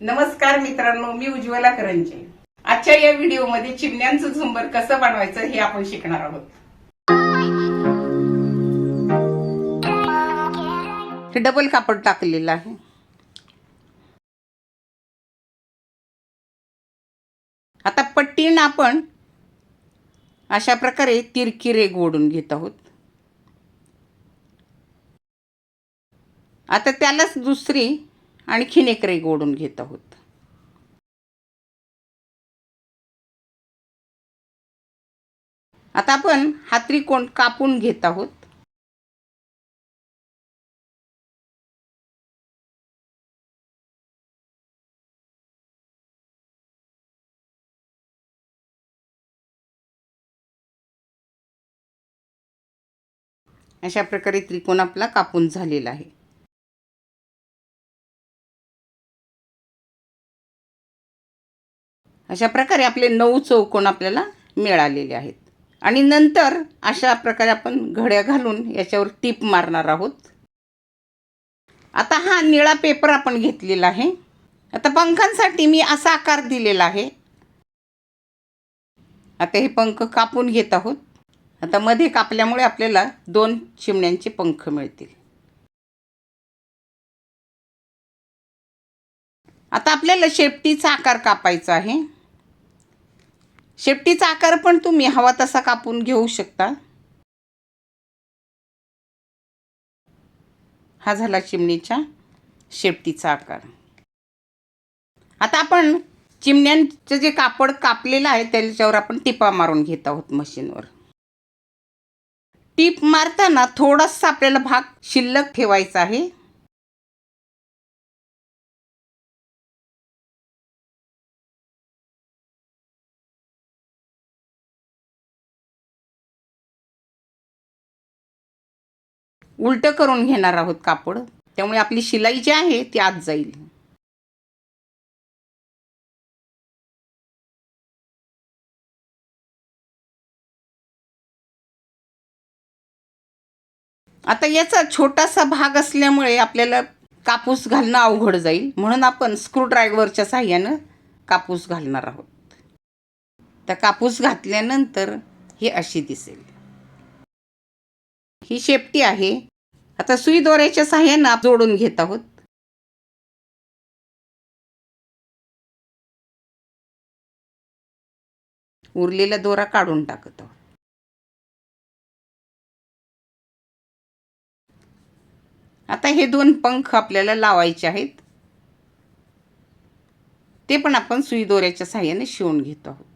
नमस्कार मित्रांनो मी उज्ज्वला करंजे. आजच्या या व्हिडिओमध्ये चिमण्यांचं झुंबर कसं बनवायचं हे आपण शिकणार आहोत. हे डबल कापड टाकलेलं आहे. आता पट्टीनं आपण अशा प्रकारे तिरकी रेग ओढून घेत आहोत. आता त्यालाच दुसरी आणखीन एक रेग ओढून घेत आहोत. आता आपण हा त्रिकोण कापून घेत आहोत. अशा प्रकारे त्रिकोण आपला कापून झालेला आहे. अशा प्रकारे आपले नऊ चौकोन आपल्याला मिळालेले आहेत. आणि नंतर अशा प्रकारे आपण घड्या घालून याच्यावर टीप मारणार आहोत. आता हा निळा पेपर आपण घेतलेला आहे. आता पंखांसाठी मी असा आकार दिलेला आहे. आता हे पंख कापून घेत आहोत. आता मध्ये कापल्यामुळे आपल्याला दोन चिमण्यांचे पंख मिळतील. आता आपल्याला शेपटीचा आकार कापायचा आहे. शेपटीचा आकार पण तुम्ही हवा तसा कापून घेऊ शकता. हा झाला चिमणीच्या शेपटीचा आकार. आता आपण चिमण्यांचं जे कापड कापलेलं आहे त्याच्यावर आपण टिपा मारून घेत आहोत मशीनवर. टीप मारताना थोडासा आपल्याला भाग शिल्लक ठेवायचा आहे. उलटं करून घेणार आहोत कापड. त्यामुळे आपली शिलाई जी आहे ती आत जाईल. आता याचा छोटासा भाग असल्यामुळे आपल्याला कापूस घालणं अवघड जाईल. म्हणून आपण स्क्रूड्रायव्हरच्या साह्यानं कापूस घालणार आहोत. तर कापूस घातल्यानंतर ही अशी दिसेल. ही शेपटी आहे. आता सुई दोऱ्याच्या साह्यानं जोडून घेत आहोत. उरलेला दोरा काढून टाकत आहोत. आता हे दोन पंख आपल्याला लावायचे आहेत. ते पण आपण सुई दोऱ्याच्या साह्याने शिवून घेत आहोत.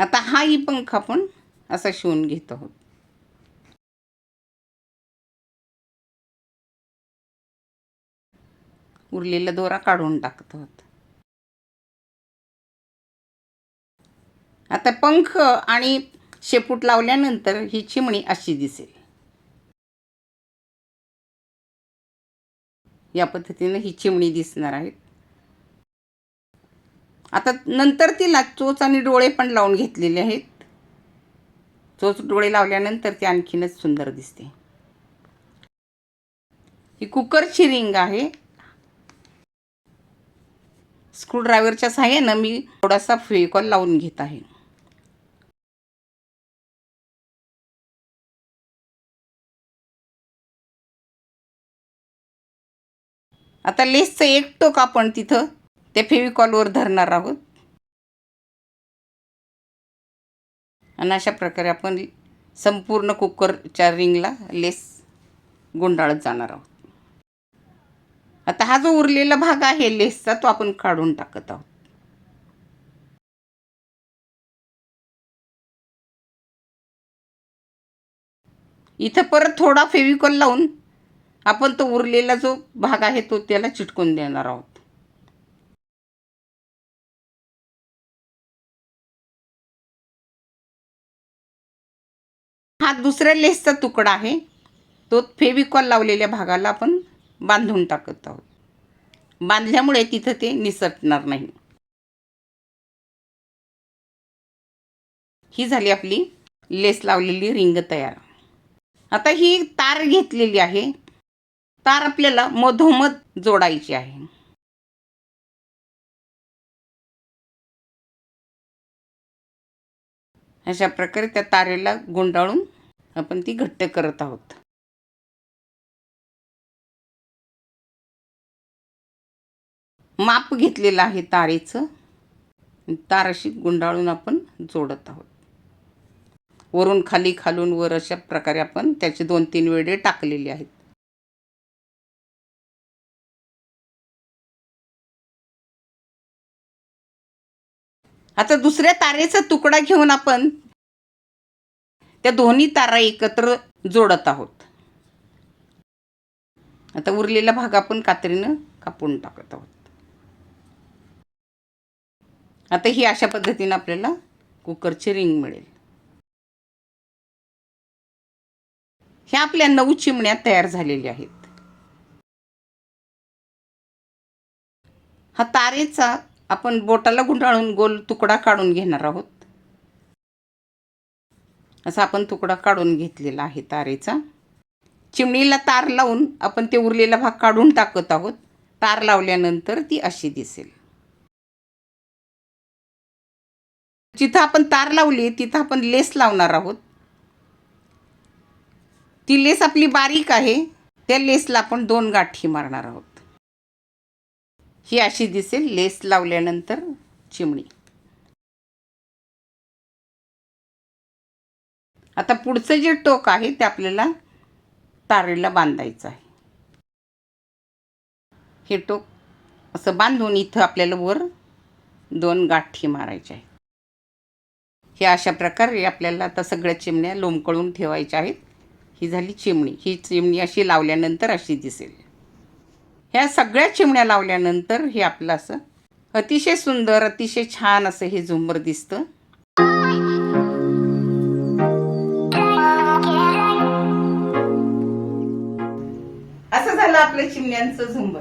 आता हाही पंख आपण असा शिवून घेत आहोत. उरलेला दोरा काढून टाकत आहोत. आता पंख आणि शेपूट लावल्यानंतर ही चिमणी अशी दिसेल. या पद्धतीने ही चिमणी दिसणार आहे. आता नंतर तिला चोच आणि डोळे पण लावून घेतलेले आहेत. चोच डोळे लावल्यानंतर ती आणखीनच सुंदर दिसते. ही कुकरची रिंग आहे. स्क्रूड्रायव्हरच्या सहाय्यानं मी थोडासा फेविकॉल लावून घेत आहे. आता लेसचं एक टोक आपण तिथं ते फेविकॉलवर धरणार आहोत. आणि अशा प्रकारे आपण संपूर्ण कुकरच्या रिंगला लेस गुंडाळत जाणार आहोत. आता हा जो उरलेला भाग आहे लेसचा तो आपण काढून टाकत आहोत. इथं परत थोडा फेविकॉल लावून आपण तो उरलेला जो भाग आहे तो त्याला चिटकून देणार आहोत. हा दुसऱ्या लेसचा तुकडा आहे. तो फेविकॉल लावलेल्या भागाला आपण बांधून टाकत आहोत. बांधल्यामुळे तिथं ते निसटणार नाही. ही झाली आपली लेस लावलेली रिंग तयार. आता ही तार घेतलेली आहे. तार आपल्याला मधोमध जोडायची आहे. अशा प्रकारे त्या तारेला गुंडाळून आपण ती घट्ट करत आहोत. माप घेतलेलं आहे तारेचं. तार अशी गुंडाळून आपण जोडत आहोत. वरून खाली खालून वर अशा प्रकारे आपण त्याचे दोन तीन वेळे टाकलेले आहेत. आता दुसऱ्या तारेचा तुकडा घेऊन आपण त्या दोन्ही तारा एकत्र जोडत आहोत. आता उरलेला भाग आपण कात्रीनं कापून टाकत आहोत. आता ही अशा पद्धतीनं आपल्याला कुकरची रिंग मिळेल. ह्या आपल्या नऊ चिमण्या तयार झालेल्या आहेत. हा तारेचा आपण बोटाला गुंडाळून गोल तुकडा काढून घेणार आहोत. असा आपण तुकडा काढून घेतलेला आहे तारेचा. चिमणीला तार लावून आपण ते उरलेला भाग काढून टाकत आहोत. तार लावल्यानंतर ती अशी दिसेल. जिथं आपण तार लावली तिथं आपण लेस लावणार आहोत. ती लेस आपली बारीक आहे. त्या लेसला आपण दोन गाठी मारणार आहोत. ही अशी दिसेल लेस लावल्यानंतर चिमणी. आता पुढचं जे टोक आहे ते आपल्याला तारेला बांधायचं आहे. हे टोक असं बांधून इथं आपल्याला वर दोन गाठी मारायचे आहेत. हे अशा प्रकारे आपल्याला आता सगळ्या चिमण्या लोंबकळून ठेवायच्या आहेत. ही झाली चिमणी. ही चिमणी अशी लावल्यानंतर अशी दिसेल. ह्या सगळ्या चिमण्या लावल्यानंतर हे आपलं असं अतिशय सुंदर अतिशय छान असं हे झुंबर दिसतं. असं झालं आपलं चिमण्यांचं झुंबर